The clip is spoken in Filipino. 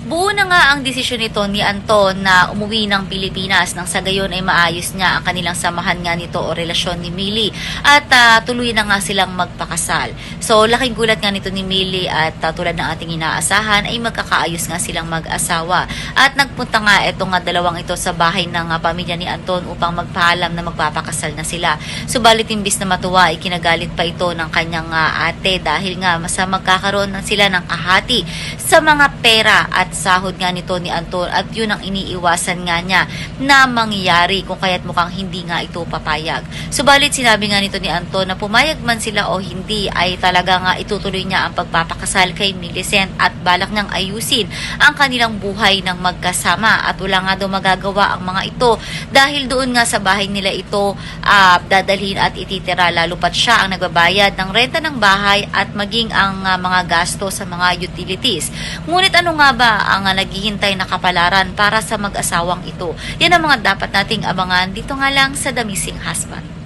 Buo na nga ang desisyon nito ni Anton na umuwi ng Pilipinas nang sa gayon ay maayos niya ang kanilang samahan nga nito o relasyon ni Millie at ah, tuloy na nga silang magpakasal. So laking gulat nga nito ni Millie at ah, tulad ng ating inaasahan ay magkakaayos nga silang mag-asawa. At nagpunta nga itong nga dalawang ito sa bahay ng ah, pamilya ni Anton upang magpaalam na magpapakasal na sila. Subalit imbis na matuwa ay kinagalit pa ito ng kanyang ah, ate dahil nga masa magkakaroon na sila ng kahati sa mga pera at sahod nga nito ni Anton at yun ang iniiwasan nga niya na mangyayari kung kaya't mukhang hindi nga ito papayag. Subalit sinabi nga nito ni Anton na pumayag man sila o hindi ay talaga nga itutuloy niya ang pagpapakasal kay Millicent at balak niyang ayusin ang kanilang buhay ng magkasama at wala nga daw magagawa ang mga ito dahil doon nga sa bahay nila ito ah, dadalhin at ititira lalo pat siya ang nagbabayad ng renta ng bahay at maging ang ah, mga gasto sa mga utilities. Ngunit ano nga ba ang naghihintay na kapalaran para sa mag-asawang ito? Yan ang mga dapat nating abangan dito nga lang sa The Missing Husband.